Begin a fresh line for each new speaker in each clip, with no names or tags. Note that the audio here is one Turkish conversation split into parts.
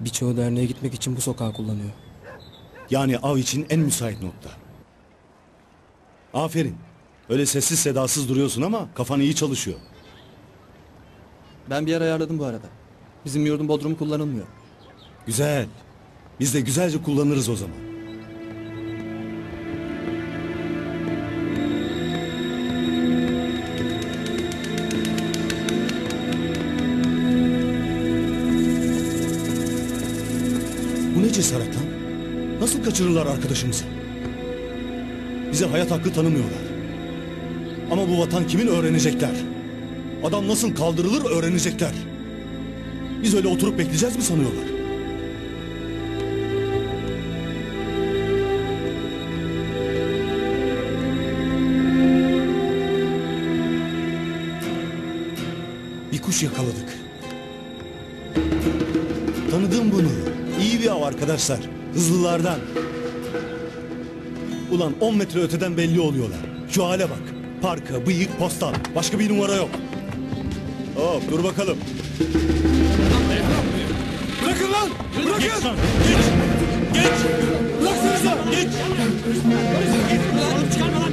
Birçoğu derneğe gitmek için bu sokağı kullanıyor.
Yani av için en müsait nokta. Aferin. Öyle sessiz sedasız duruyorsun ama kafan iyi çalışıyor.
Ben bir yer ayarladım bu arada. Bizim yurdun bodrumu kullanılmıyor.
Güzel. Biz de güzelce kullanırız o zaman. Cesaret lan? Nasıl kaçırırlar arkadaşımızı? Bize hayat hakkı tanımıyorlar. Ama bu vatan kimin öğrenecekler. Adam nasıl kaldırılır öğrenecekler. Biz öyle oturup bekleyeceğiz mi sanıyorlar? Bir kuş yakaladık. Tanıdım bunu. İyi bir av arkadaşlar. Hızlılardan. Ulan 10 metre öteden belli oluyorlar. Şu hale bak. Parka, bıyık, postal. Başka bir numara yok. Hop dur bakalım. Bırakın lan! Bırakın! Geç lan! Geç! Geç! Bıraksanıza! Geç! Bırakın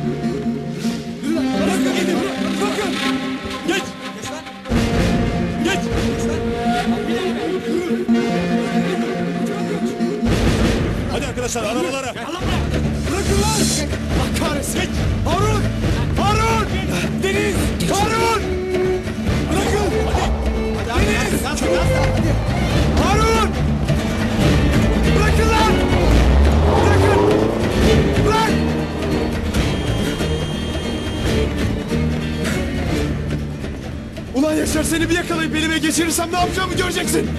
arkadaşlar arabalara! Bırakın lan! Allah kahretsin! Harun! Harun! Deniz! Harun! Bırakın! Deniz! Harun! Bırakın lan! Bırakın! Bırak!
Ulan Yaşar seni bir yakalayıp elime geçirirsem ne yapacağımı göreceksin.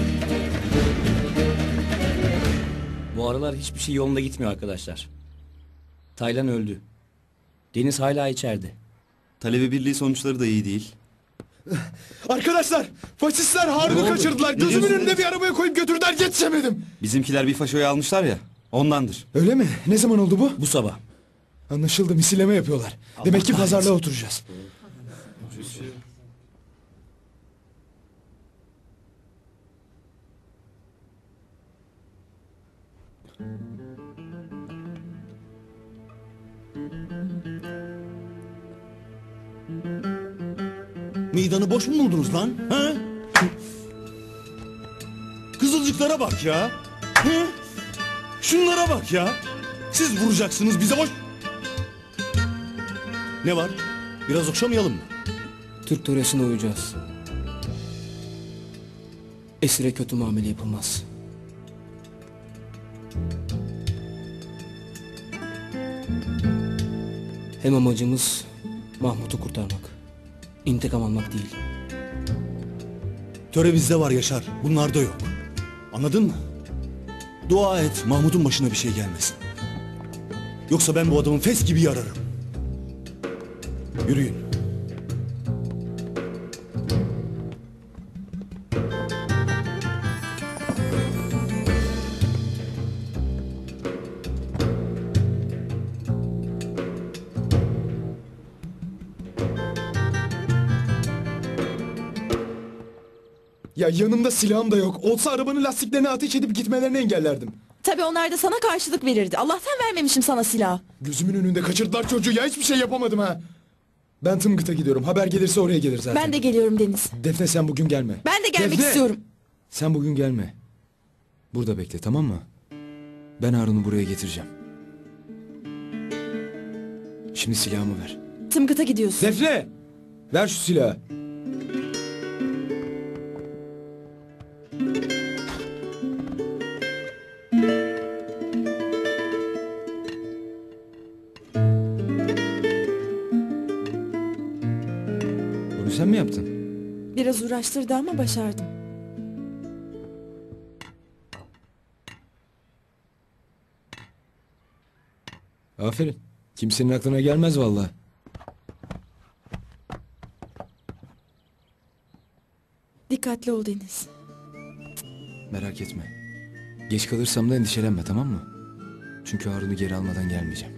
Bu aralar hiçbir şey yolunda gitmiyor arkadaşlar. Taylan öldü. Deniz hala içeride.
Talebe birliği sonuçları da iyi değil.
Arkadaşlar faşistler Harun'u kaçırdılar. Gözümün önünde bir arabaya koyup götürdüler yetişemedim.
Bizimkiler bir faşoyu almışlar ya. Ondandır.
Öyle mi? Ne zaman oldu bu?
Bu sabah.
Anlaşıldı misilleme yapıyorlar. Demek ki pazarlığa oturacağız.
Meydanı boş mu buldunuz lan? Ha? Kızılcıklara bak ya. Hı? Şunlara bak ya. Siz vuracaksınız bize boş. Ne var? Biraz okşamayalım mı?
Türk töresine uyacağız. Esire kötü muamele yapılmaz. Hem amacımız Mahmut'u kurtarmak. İntikam almak değil.
Töre bizde var Yaşar. Bunlarda yok. Anladın mı? Dua et Mahmut'un başına bir şey gelmesin. Yoksa ben bu adamı fes gibi yararım. Yürüyün.
Ya yanımda silahım da yok. Olsa arabanın lastiklerine ateş edip gitmelerini engellerdim.
Tabii onlar da sana karşılık verirdi. Allah'tan vermemişim sana silah.
Gözümün önünde kaçırdılar çocuğu ya hiçbir şey yapamadım ha. Ben Tıngıt'a gidiyorum. Haber gelirse oraya gelir zaten.
Ben de geliyorum Deniz.
Defne sen bugün gelme.
Ben de gelmek
Defne!
istiyorum.
Sen bugün gelme. Burada bekle tamam mı? Ben Harun'u buraya getireceğim. Şimdi silahımı ver.
Tımgıt'a gidiyorsun.
Defne! Ver şu silahı. Bunu sen mi yaptın?
Biraz uğraştırdı ama başardım.
Aferin. Kimsenin aklına gelmez vallahi.
Dikkatli ol Deniz.
Merak etme. Geç kalırsam da endişelenme tamam mı? Çünkü Harun'u geri almadan gelmeyeceğim.